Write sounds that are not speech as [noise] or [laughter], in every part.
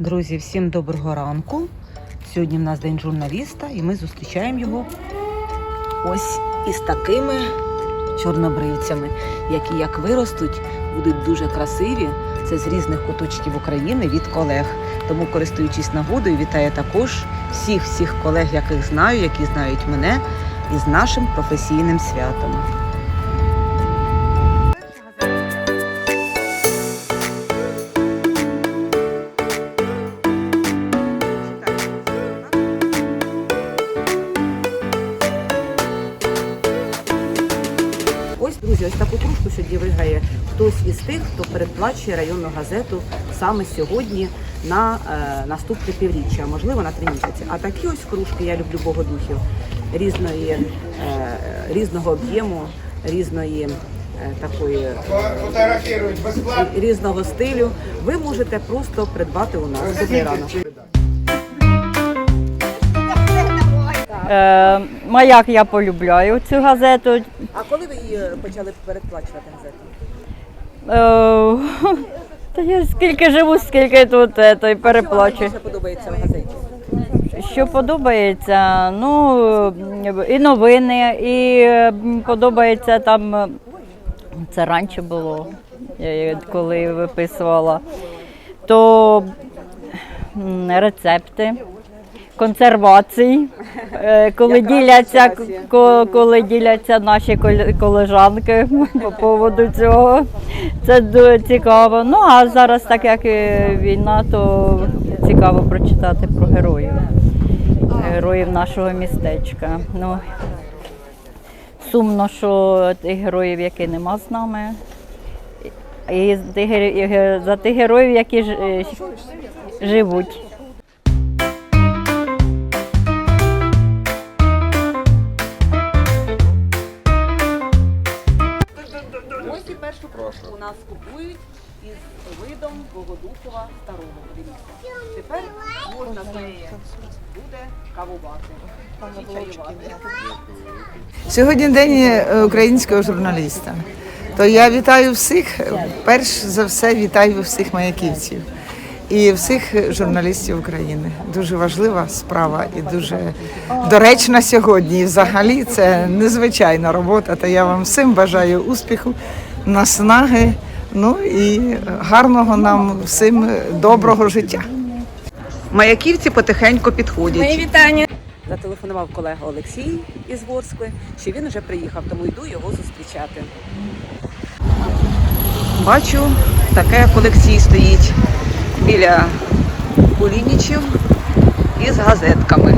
Друзі, всім доброго ранку. Сьогодні в нас день журналіста, і ми зустрічаємо його ось із такими чорнобривцями, які як виростуть, будуть дуже красиві. Це з різних куточків України від колег. Тому, користуючись нагодою, вітаю також всіх всіх колег, яких знаю, які знають мене, із нашим професійним святом. Ось, таку кружку сьогодні виграє хтось із тих, хто передплачує районну газету саме сьогодні на е, наступне півріччя, можливо на три місяці. А такі ось кружки я люблю богодухів різної, е, різного об'єму, різної е, такої різного стилю. Ви можете просто придбати у нас. Добрий ранок. Е, маяк я полюбляю цю газету. А коли ви її почали передплачувати газету? Е, [laughs] та я скільки живу, скільки тут е, то й переплачую. Що подобається в газеті? Що подобається? Ну і новини, і е, подобається там. е, Це раніше було, я її коли виписувала. То м, рецепти. Консервації, е, коли діляться, коли діляться наші колежанки [laughs] по поводу цього. Це дуже цікаво. Ну а зараз, так як війна, то цікаво прочитати про героїв. Героїв нашого містечка. Ну, сумно, що тих героїв, які нема з нами. І за тих героїв, які е, живуть. Видом Богодухова старого. Дивіться. Тепер можна неї буде кавувати. Сьогодні день е, українського журналіста. То я вітаю всіх. Перш за все, вітаю всіх маяківців і всіх журналістів України. Дуже важлива справа і дуже доречна сьогодні. І взагалі це незвичайна робота. Та я вам всім бажаю успіху, наснаги. Ну і гарного нам всім доброго життя. Маяківці потихеньку підходять. Мої вітання. Зателефонував колега Олексій із Ворскли, що він вже приїхав, тому йду його зустрічати. Бачу, таке як Олексій стоїть біля Кулінічів із газетками.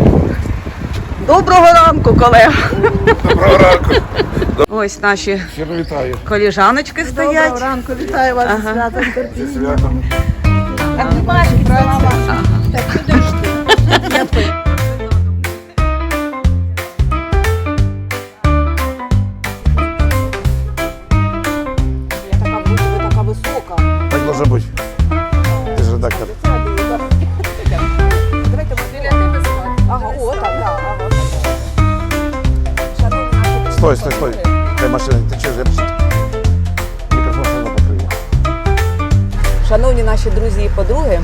Доброго ранку, колега! Доброго ранку. Ось наші Щиро вітаю. коліжаночки стоять. ранку, вітаю вас Ага. Святом. Я така, ви така висока. Так должно бути. Ти ж редактор. Ага, о, так, так, ага. Наші Стой, стой, стой. Хай машина тече, я. Мікрофон покриє. Шановні наші друзі і подруги,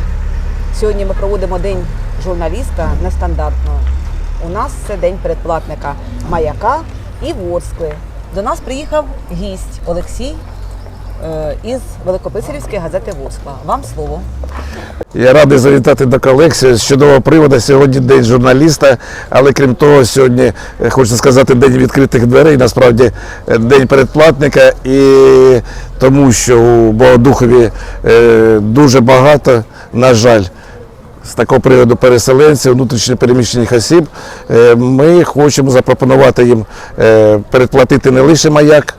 сьогодні ми проводимо день журналіста нестандартного. У нас це день передплатника Маяка і Ворскли. До нас приїхав гість Олексій е, із Великописарівської газети Ворскла. Вам слово. Я радий завітати до колег з чудового приводу. Сьогодні день журналіста, але крім того, сьогодні е, хочу сказати день відкритих дверей. Насправді е, день передплатника, і тому що у Богодухові е, дуже багато, на жаль. З такого приводу переселенців, внутрішньо переміщених осіб, ми хочемо запропонувати їм передплатити не лише маяк,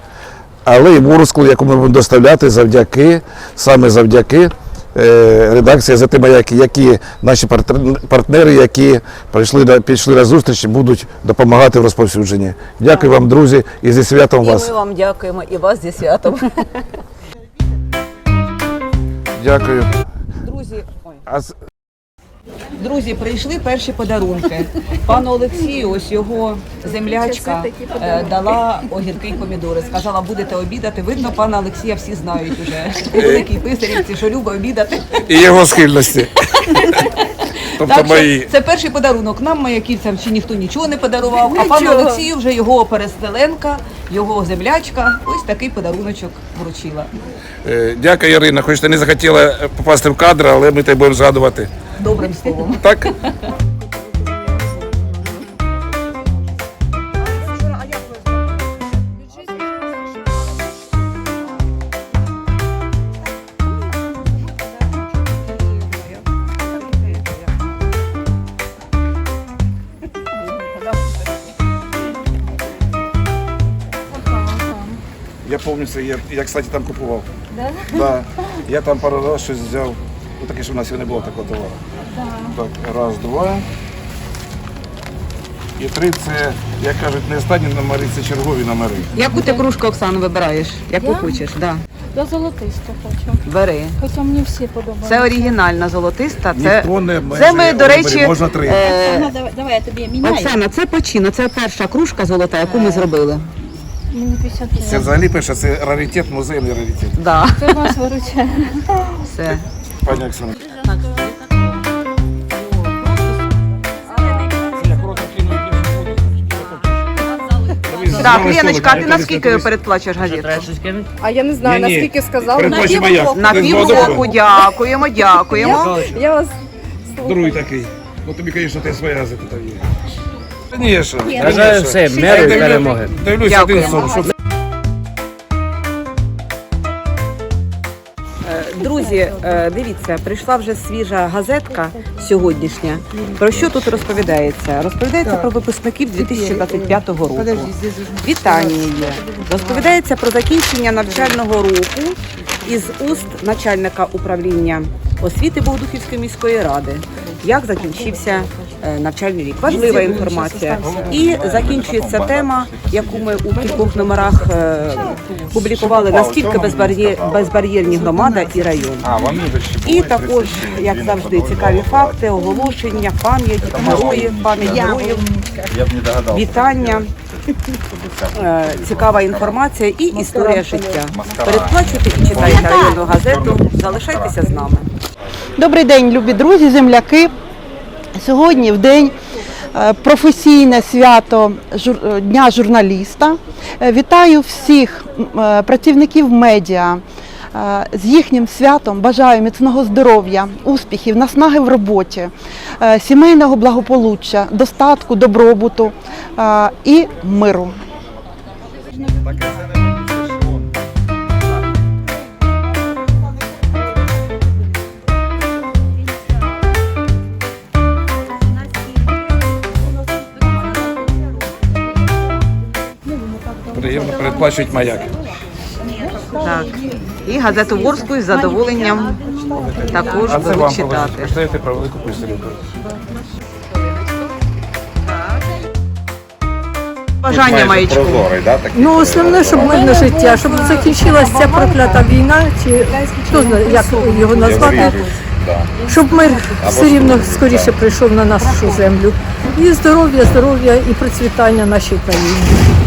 але й Ворсклу, яку ми будемо доставляти завдяки, саме завдяки е, за тими, які, які наші партнери, які прийшли на пішли на зустріч, будуть допомагати в розповсюдженні. Дякую вам, друзі, і зі святом І вас. ми вам дякуємо і вас зі святом. Дякую. Друзі, ой. Друзі, прийшли перші подарунки. Пану Олексію, ось його землячка е, дала огірки й помідори. Сказала, будете обідати. Видно, пана Олексія всі знають уже. У великій писарівці, що любить обідати. і його схильності. Тобто Так що мої. це перший подарунок. Нам, маяківцям, ще ніхто нічого не подарував, а пану Олексію вже його перестеленка, його землячка. Ось такий подаруночок вручила. Е, Дякую, Ірина. Хоч ти не захотіла попасти в кадр, але ми тебе будемо згадувати. Добрим словом. [laughs] Так? Я пам'ятаю, я, я, кстати, там купував. Да? Да. Я там пару разів щось взяв. Ну таке, що в нас не було такого товару. Так, раз, два. І три це, як кажуть, не останні номери, це чергові номери. Яку ти кружку, Оксану, вибираєш? Яку хочеш? Да. Я золотисту хочу. Бери. Хоча мені всі подобаються. Це оригінальна золотиста. Це, Ніхто не це ми, до речі, можна три. е, Ну, давай, давай я тобі міняю. Оксана, це почина, це перша кружка золота, яку ми зробили. Мені 55. Це взагалі перше, це раритет, музейний раритет. Да. Це вас виручає. Все. Пані Оксана. Так, Леночка, а ти наскільки передплачуєш газетку? А я не знаю, Ні-ні. наскільки сказала. На Ти з півроку, дякуємо, дякуємо. Я вас Другий такий. Ну тобі, звісно, ти своя газета там є. Звісно. Бажаю все, миру і перемоги. Дивлюсь Дякую. один сон, щоб Друзі, е, дивіться, прийшла вже свіжа газетка сьогоднішня. Про що тут розповідається? Розповідається про випускників 2025 року. Вітання є. Розповідається про закінчення навчального року із уст начальника управління освіти Богдухівської міської ради. Як закінчився навчальний рік? Важлива інформація. І закінчується тема, яку ми у кількох номерах е, публікували. Наскільки безбар'є- безбар'єрні громада і район. І також, як завжди, цікаві факти, оголошення, пам'ять героїв, пам'ять героїв, вітання, е, цікава інформація і історія життя. Передплачуйте і читайте районну газету. Залишайтеся з нами. Добрий день, любі друзі, земляки. Сьогодні в день е, професійне свято е, Дня журналіста. Е, Вітаю всіх працівників медіа. З їхнім святом бажаю міцного здоров'я, успіхів, наснаги в роботі, сімейного благополуччя, достатку, добробуту і миру. Приємно передплачують маяк. Так. І газету Ворску із задоволенням також А це вам читати. Прочитаєте про велику писарівку. Бажання маячку. Ну, основне, щоб мирне життя, щоб закінчилася ця проклята війна, чи хто знає, як його назвати, щоб мир все рівно скоріше прийшов на нашу землю. І здоров'я, здоров'я і процвітання нашій країні.